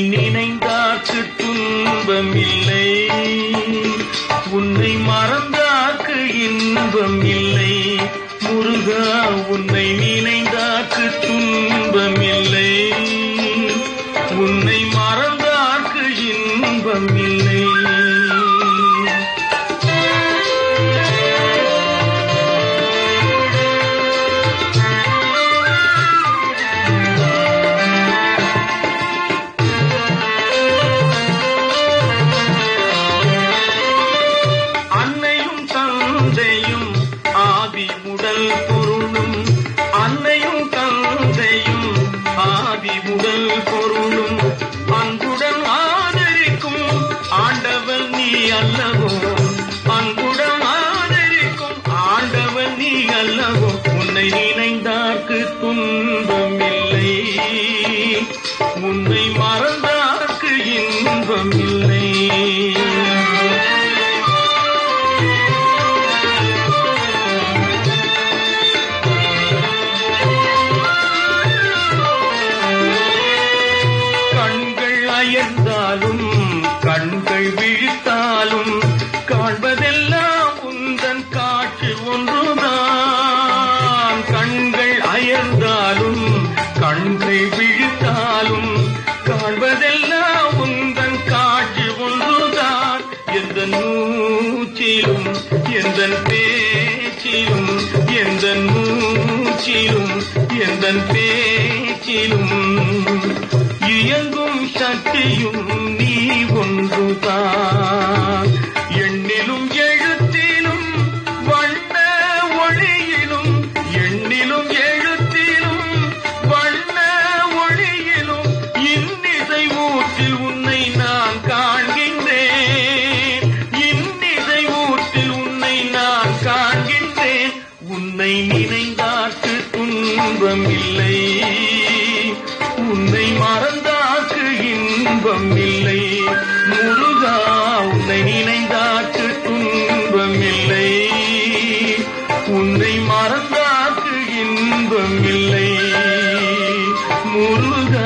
நினைந்தாக்கு துன்பம் இல்லை உன்னை மறந்தாக்கு இன்பம் இல்லை முருகா உன்னை நினை முதல் பொருளும் அன்னையும் தந்தையும் ஆதி முதல் பொருளும். அன்புடன் ஆதரிக்கும் ஆண்டவன் நீ அல்லவோ? அன்புடன் ஆதரிக்கும் ஆண்டவன் நீ அல்லவோ? உன்னை நினைந்தார்க்கு துன்பமில்லை உன்னை கண்கள் கண்கள் விழித்தாலும் காண்பதெல்லாம் உந்தன் காட்சி ஒன்றுதான். கண்கள் அயர்ந்தாலும் கண்கள் விழித்தாலும் காண்பதெல்லாம் உந்தன் காட்சி ஒன்றுதான். எந்த நூச்சிலும் எந்த பேச்சிலும் எந்த மூச்சிலும் எந்த பேச்சிலும் இயங்கும் சக்தியும் நீ ஒன்றுதான். எண்ணிலும் எழுத்திலும் வண்ண ஒளியிலும் எண்ணிலும் எழுத்திலும் வண்ண ஒளியிலும் இன்னிசை ஊற்றில் உன்னை நான் காண்கின்றேன். இன்னிசை ஊற்றில் உன்னை நான் காண்கின்றேன். உன்னை நினைந்தாக்கு துன்பம் இல்லை. உன்னை மறந்து துன்பம் இல்லை முருகா உன்னை நினைந்தாற்று துன்பம் இல்லை உன்னை மறந்தாற்று இன்பம் இல்லை முருகா